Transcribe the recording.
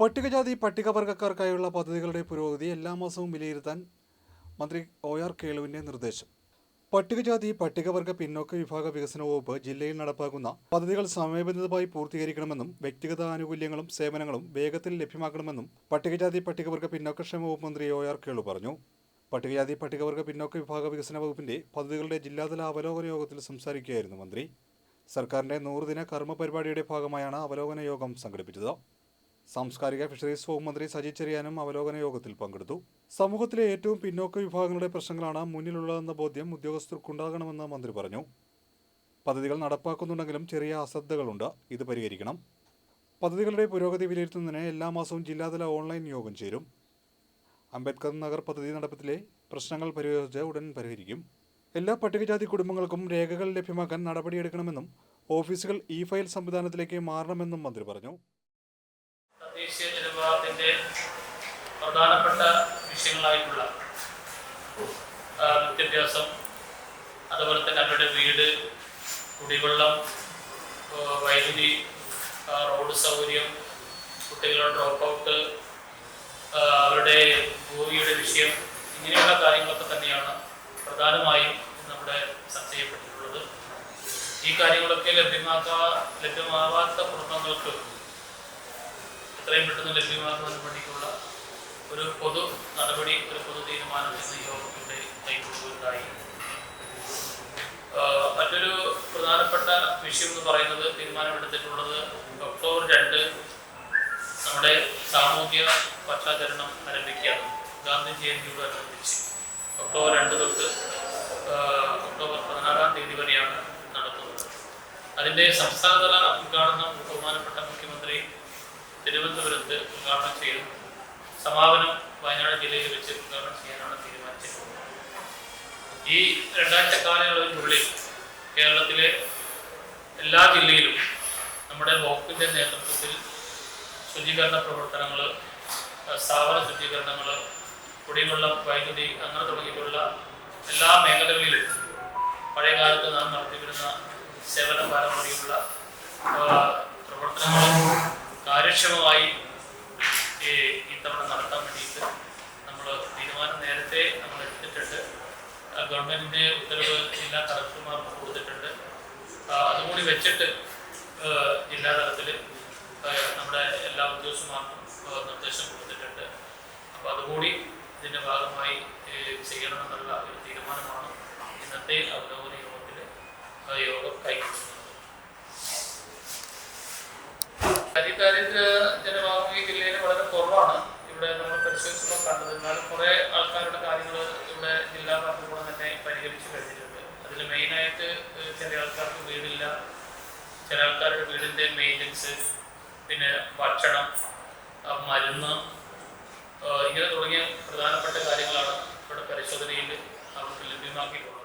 പട്ടികജാതി പട്ടികവർഗക്കാർക്കായുള്ള പദ്ധതികളുടെ പുരോഗതി എല്ലാ മാസവും വിലയിരുത്താൻ മന്ത്രി ഒ ആർ കേളുവിന്റെ നിർദ്ദേശം. പട്ടികജാതി പട്ടികവർഗ പിന്നോക്ക വിഭാഗ വികസന വകുപ്പ് ജില്ലയിൽ നടപ്പാക്കുന്ന പദ്ധതികൾ സമയബന്ധിതമായി പൂർത്തീകരിക്കണമെന്നും വ്യക്തിഗത ആനുകൂല്യങ്ങളും സേവനങ്ങളും വേഗത്തിൽ ലഭ്യമാക്കണമെന്നും പട്ടികജാതി പട്ടികവർഗ പിന്നോക്കക്ഷേമ വകുപ്പ് മന്ത്രി ഒ ആർ കേളു പറഞ്ഞു. പട്ടികജാതി പട്ടികവർഗ പിന്നോക്ക വിഭാഗ വികസന വകുപ്പിന്റെ പദ്ധതികളുടെ ജില്ലാതല അവലോകന യോഗത്തിൽ സംസാരിക്കുകയായിരുന്നു മന്ത്രി. സർക്കാരിന്റെ നൂറുദിന കർമ്മ പരിപാടിയുടെ ഭാഗമായാണ് അവലോകന യോഗം സംഘടിപ്പിച്ചത്. സാംസ്കാരിക ഫിഷറീസ് വകുപ്പ് സജി ചെറിയാനും അവലോകന യോഗത്തിൽ പങ്കെടുത്തു. സമൂഹത്തിലെ ഏറ്റവും പിന്നോക്ക വിഭാഗങ്ങളുടെ പ്രശ്നങ്ങളാണ് മുന്നിലുള്ളതെന്ന ബോധ്യം ഉദ്യോഗസ്ഥർക്കുണ്ടാകണമെന്ന് മന്ത്രി പറഞ്ഞു. പദ്ധതികൾ നടപ്പാക്കുന്നുണ്ടെങ്കിലും ചെറിയ അശ്രദ്ധകളുണ്ട്. ഇത് പരിഹരിക്കണം. പദ്ധതികളുടെ പുരോഗതി വിലയിരുത്തുന്നതിന് എല്ലാ മാസവും ജില്ലാതല ഓൺലൈൻ യോഗം ചേരും. അംബേദ്കർ നഗർ പദ്ധതി നടപ്പത്തിലെ പ്രശ്നങ്ങൾ പരിഹരിച്ച് ഉടൻ പരിഹരിക്കും. എല്ലാ പട്ടികജാതി കുടുംബങ്ങൾക്കും രേഖകൾ ലഭ്യമാക്കാൻ നടപടിയെടുക്കണമെന്നും ഓഫീസുകൾ ഇ ഫയൽ സംവിധാനത്തിലേക്ക് മാറണമെന്നും മന്ത്രി പറഞ്ഞു. ജനവിഭാഗത്തിന്റെ പ്രധാനപ്പെട്ട വിഷയങ്ങളായിട്ടുള്ള വിദ്യാഭ്യാസം അതുപോലെ തന്നെ അവരുടെ വീട് കുടിവെള്ളം വൈദ്യുതി റോഡ് സൗകര്യം കുട്ടികളുടെ ഡ്രോപ്പ് ഔട്ട് അവരുടെ ഭൂമിയുടെ വിഷയം ഇങ്ങനെയുള്ള കാര്യങ്ങളൊക്കെ തന്നെയാണ് പ്രധാനമായും നമ്മുടെ ചർച്ച ചെയ്യപ്പെട്ടിട്ടുള്ളത്. ഈ കാര്യങ്ങളൊക്കെ ലഭ്യമാക്കാ ലഭ്യമാവാത്ത കുടുംബങ്ങൾക്ക് എത്രയും പെട്ടെന്ന് ലഭ്യമാക്കുന്നതിന് വേണ്ടിയിട്ടുള്ള ഒരു പൊതു നടപടി ഒരു പൊതു തീരുമാനം ഇന്ന് യോഗത്തിന്റെ കൈക്കൊള്ളുകയുണ്ടായി ആഹ് മറ്റൊരു പ്രധാനപ്പെട്ട വിഷയം എന്ന് പറയുന്നത് തീരുമാനമെടുത്തിട്ടുള്ളത് ഒക്ടോബർ രണ്ട് നമ്മുടെ സാമൂഹ്യ പശ്ചാത്തലം ആരംഭിക്കുകയാണ്. ഗാന്ധി ജയന്തിയോടനുബന്ധിച്ച് ഒക്ടോബർ രണ്ട് തൊട്ട് ഒക്ടോബർ പതിനാറാം തീയതി വരെയാണ് നടത്തുന്നത്. അതിന്റെ സംസ്ഥാനതല ഉദ്ഘാടനം ബഹുമാനപ്പെട്ട തിരുവനന്തപുരത്ത് ഉദ്ഘാടനം ചെയ്തു. സമാപനം വയനാട് ജില്ലയിൽ വെച്ച് ഉദ്ഘാടനം ചെയ്യാനാണ് തീരുമാനിച്ചിട്ടുള്ളത്. ഈ രണ്ടാഴ്ച കാലയളവിനുള്ളിൽ കേരളത്തിലെ എല്ലാ ജില്ലയിലും നമ്മുടെ വകുപ്പിന്റെ നേതൃത്വത്തിൽ ശുചീകരണ പ്രവർത്തനങ്ങൾ സ്ഥാപന ശുചീകരണങ്ങൾ കുടിവെള്ളം വൈദ്യുതി അങ്ങനെ തുടങ്ങിയിട്ടുള്ള എല്ലാ മേഖലകളിലും പഴയകാലത്ത് നാം നടത്തിവരുന്ന സേവന പാരമ്പര്യമുള്ള കാര്യക്ഷമമായി ഇത്തവണ നടത്താൻ വേണ്ടിയിട്ട് നമ്മൾ തീരുമാനം നേരത്തെ നമ്മൾ എടുത്തിട്ടുണ്ട്. ഗവൺമെന്റിന്റെ ഉത്തരവ് ജില്ലാ കളക്ടർമാർക്ക് കൊടുത്തിട്ടുണ്ട്. അതുകൂടി വെച്ചിട്ട് ജില്ലാ തലത്തിൽ നമ്മുടെ എല്ലാ ഉദ്യോഗസ്ഥന്മാർക്കും നിർദ്ദേശം കൊടുത്തിട്ടുണ്ട്. അപ്പോൾ അതുകൂടി ഇതിന്റെ ഭാഗമായി ചെയ്യണമെന്നുള്ള ഒരു തീരുമാനമാണ് ഇന്നത്തെ അവലോകന ഇക്കാര്യത്തിൽ ജനഭാഗം ഈ ജില്ലയിൽ വളരെ കുറവാണ്. ഇവിടെ നമ്മൾ പരിശോധിച്ചപ്പോൾ കണ്ടത് എന്നാലും കുറേ ആൾക്കാരുടെ കാര്യങ്ങൾ ഇവിടെ ജില്ലാ ഭരണകൂടം തന്നെ പരിഹരിച്ചു കഴിഞ്ഞിട്ടുണ്ട്. അതിൽ മെയിനായിട്ട് ചില ആൾക്കാർക്ക് വീടില്ല. ചില ആൾക്കാരുടെ വീടിന്റെ മെയിന്റനൻസ് പിന്നെ ഭക്ഷണം മരുന്ന് ഇങ്ങനെ തുടങ്ങിയ പ്രധാനപ്പെട്ട കാര്യങ്ങളാണ് ഇവിടെ പരിശോധനയിൽ അവർക്ക് ലഭ്യമാക്കിയിട്ടുള്ളത്.